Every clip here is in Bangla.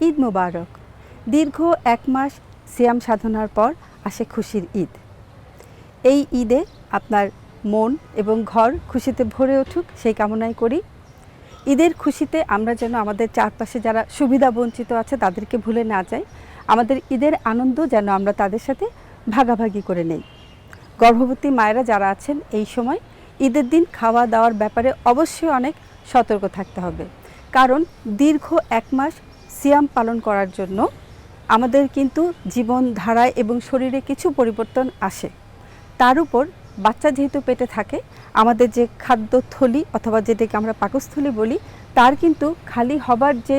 ঈদ মোবারক। দীর্ঘ এক মাস সিয়াম সাধনার পর আসে খুশির ঈদ। এই ঈদে আপনার মন এবং ঘর খুশিতে ভরে উঠুক, সেই কামনাই করি। ঈদের খুশিতে আমরা যেন আমাদের চারপাশে যারা সুবিধা বঞ্চিত আছে তাদেরকে ভুলে না যাই। আমাদের ঈদের আনন্দ যেন আমরা তাদের সাথে ভাগাভাগি করে নেই। গর্ভবতী মায়েরা যারা আছেন এই সময় ঈদের দিন খাওয়া দাওয়ার ব্যাপারে অবশ্যই অনেক সতর্ক থাকতে হবে। কারণ দীর্ঘ এক মাস সিয়াম পালন করার জন্য আমাদের কিন্তু জীবনধারায় এবং শরীরে কিছু পরিবর্তন আসে। তার উপর বাচ্চা যেহেতু পেটে থাকে, আমাদের যে খাদ্যথলি অথবা যেটাকে আমরা পাকস্থলী বলি, তার কিন্তু খালি হবার যে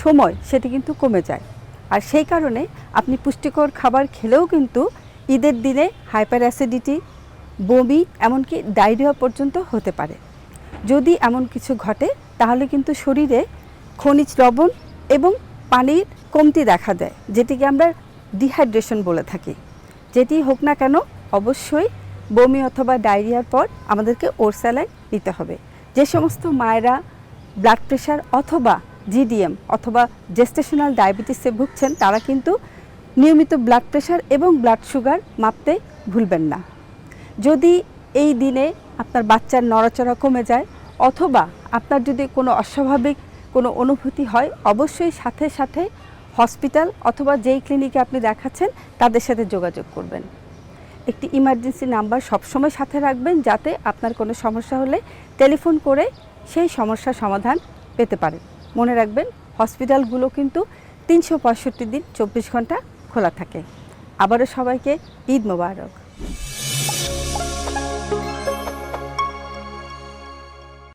সময় সেটি কিন্তু কমে যায়। আর সেই কারণে আপনি পুষ্টিকর খাবার খেলেও কিন্তু ঈদের দিনে হাইপার অ্যাসিডিটি, বমি, এমনকি ডায়রিয়া পর্যন্ত হতে পারে। যদি এমন কিছু ঘটে, তাহলে কিন্তু শরীরে খনিজ লবণ এবং পানির কমতি দেখা দেয়, যেটিকে আমরা ডিহাইড্রেশন বলে থাকি। যেটি হোক না কেন, অবশ্যই বমি অথবা ডায়রিয়ার পর আমাদেরকে ওর ওরস্যালাইন নিতে হবে। যে সমস্ত মায়েরা ব্লাড প্রেশার অথবা জিডিএম অথবা জেস্টেশনাল ডায়াবেটিসে ভুগছেন, তারা কিন্তু নিয়মিত ব্লাড প্রেশার এবং ব্লাড সুগার মাপতে ভুলবেন না। যদি এই দিনে আপনার বাচ্চার নড়াচড়া কমে যায়, অথবা আপনার যদি কোনো অস্বাভাবিক কোনো অনুভূতি হয়, অবশ্যই সাথে সাথে হসপিটাল অথবা যেই ক্লিনিকে আপনি দেখাচ্ছেন, তাদের সাথে যোগাযোগ করবেন। একটি ইমার্জেন্সি নাম্বার সবসময় সাথে রাখবেন যাতে আপনার কোনো সমস্যা হলে টেলিফোন করে সেই সমস্যার সমাধান পেতে পারেন। মনে রাখবেন, হসপিটালগুলো কিন্তু তিনশো পঁয়ষট্টি দিন, চব্বিশ ঘণ্টা খোলা থাকে। আবারও সবাইকে ঈদ মোবারক।